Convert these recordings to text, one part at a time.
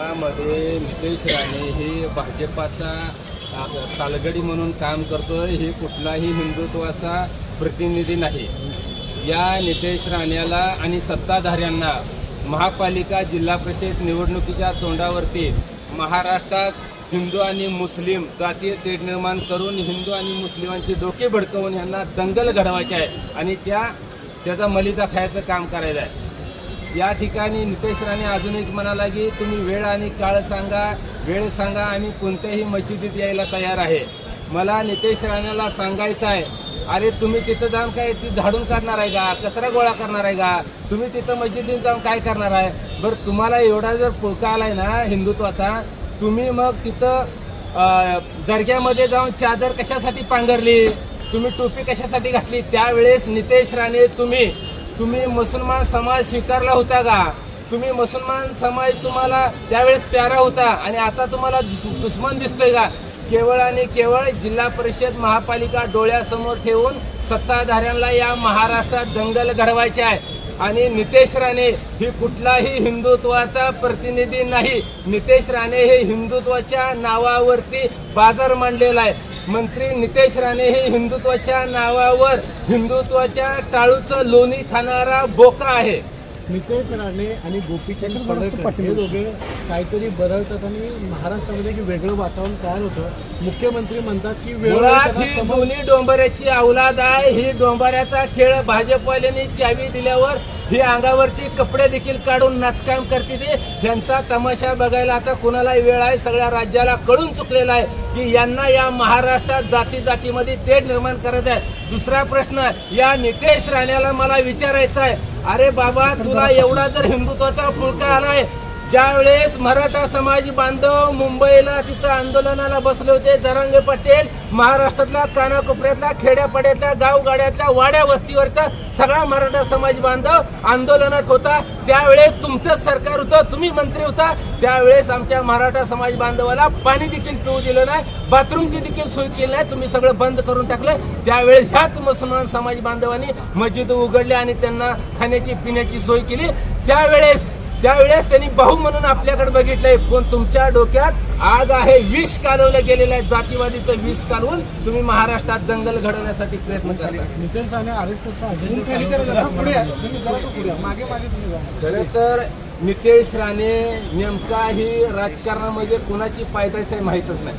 मध्ये नितेश राणे हे भाजपाचा सालगडी म्हणून काम करतोय. हे कुठलाही हिंदुत्वाचा प्रतिनिधी नाही. या नितेश राण्याला आणि सत्ताधाऱ्यांना महापालिका जिल्हा परिषद निवडणुकीच्या तोंडावरती महाराष्ट्रात हिंदू आणि मुस्लिम जातीय तेढ निर्माण करून हिंदू आणि मुस्लिमांची डोके भडकवून यांना दंगल घडवायचे आहे आणि त्या त्याचा मलिदा खायचं काम करायचं आहे. या ठिकाणी नितेश राणे अजून एक म्हणाला की तुम्ही वेळ आणि काळ सांगा वेळ सांगा आम्ही कोणत्याही मशिदीत यायला तयार आहे. मला नितेश राणेला सांगायचं आहे अरे तुम्ही तिथं जाऊन काय ती झाडून काढणार आहे का? कचरा गोळा करणार आहे का? तुम्ही तिथं मशिदीत जाऊन काय करणार आहे? बरं तुम्हाला एवढा जर पुळका आलाय ना हिंदुत्वाचा तुम्ही मग तिथं दर्ग्यामध्ये जाऊन चादर कशासाठी पांघरली? तुम्ही टोपी कशासाठी घातली? त्यावेळेस नितेश राणे तुम्ही तुम्ही मुसलमान समाज स्वीकारला होता का? तुम्ही मुसलमान समाज तुम्हाला त्यावेळेस प्यारा होता आणि आता तुम्हाला दुस- दुश्मन दिसतोय का? केवळ आणि केवळ जिल्हा परिषद महापालिका डोळ्यासमोर ठेवून सत्ताधाऱ्यांना या महाराष्ट्रात दंगल घडवायचे आहे. आणि नितेश राणे ही कुठलाही हिंदुत्वाचा प्रतिनिधी नाही. नितेश राणे हे हिंदुत्वाच्या नावावरती बाजार मांडलेला आहे. मंत्री नितेश राणे हे हिंदुत्वाच्या नावावर हिंदुत्वाच्या टाळूचं लोणी खाणारा बोका आहे. नितेश राणे आणि गोपीचंद पडळकर हे दोघे काहीतरी बदलतात आणि महाराष्ट्रामध्ये एक वेगळं वातावरण तयार होतं मुख्यमंत्री म्हणतात की मुळात ही दोन्ही डोंबऱ्याची अवलाद आहे. ही डोंबऱ्याचा खेळ भाजपवाल्यांनी चावी दिल्यावर ही अंगावरची कपडे देखील काढून नाचकाम करते ते ह्यांचा तमाशा बघायला आता कुणालाही वेळ आहे सगळ्या राज्याला कळून चुकलेला आहे की यांना या महाराष्ट्रात जाती जातीमध्ये तेढ निर्माण करत आहे. दुसरा प्रश्न या नितेश राण्याला मला विचारायचा आहे. अरे बाबा तुला एवढा जर हिंदुत्वाचा फुलका आलाय ज्यावेळेस मराठा समाज बांधव मुंबईला तिथं आंदोलनाला बसले होते जरांगे पटेल महाराष्ट्रातल्या कानाकोपऱ्यातल्या खेड्यापाड्यातल्या गावगाड्यातल्या वाड्या वस्तीवरचा सगळा मराठा समाज बांधव आंदोलनात होता. त्यावेळेस तुमचंच सरकार होतं तुम्ही मंत्री होता. त्यावेळेस आमच्या मराठा समाज बांधवाला पाणी देखील पिऊ दिलं नाही बाथरूमची देखील सोय केली नाही तुम्ही सगळं बंद करून टाकलं. त्यावेळेस ह्याच मुसलमान समाज बांधवांनी मस्जिद उघडली आणि त्यांना खाण्याची पिण्याची सोय केली. त्यावेळेस त्यावेळेस त्यांनी भाऊ म्हणून आपल्याकडे बघितलंय पण तुमच्या डोक्यात आग आहे विष कालवलं गेलेलं आहे जातीवादीचं विष कालवून तुम्ही महाराष्ट्रात दंगल घडवण्यासाठी प्रयत्न करता नितेश राणे आर एस मागे मागे तुम्ही जा. खरं तर नितेश राणे नेमका ही राजकारणामध्ये कुणाची पायदास आहे माहीतच नाही.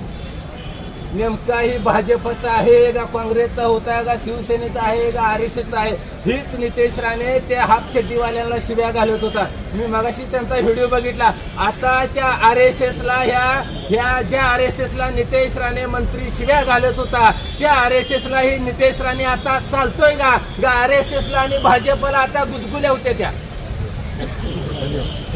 नेमका ही भाजपचा आहे का काँग्रेसचा होता का शिवसेनेचा आहे का आर एस एसचा आहे? हीच नितेश राणे त्या हाफ चड्डीवाल्यांना शिव्या घालत होता. मी मगाशी त्यांचा व्हिडिओ बघितला. आता त्या आर एस एसला ह्या ह्या ज्या आर एस एसला नितेश राणे मंत्री शिव्या घालत होता त्या आर एस एसला ही नितेश राणे आता चालतोय का आर एस एसला आणि भाजपला आता गुदगुल्या होत्या त्या?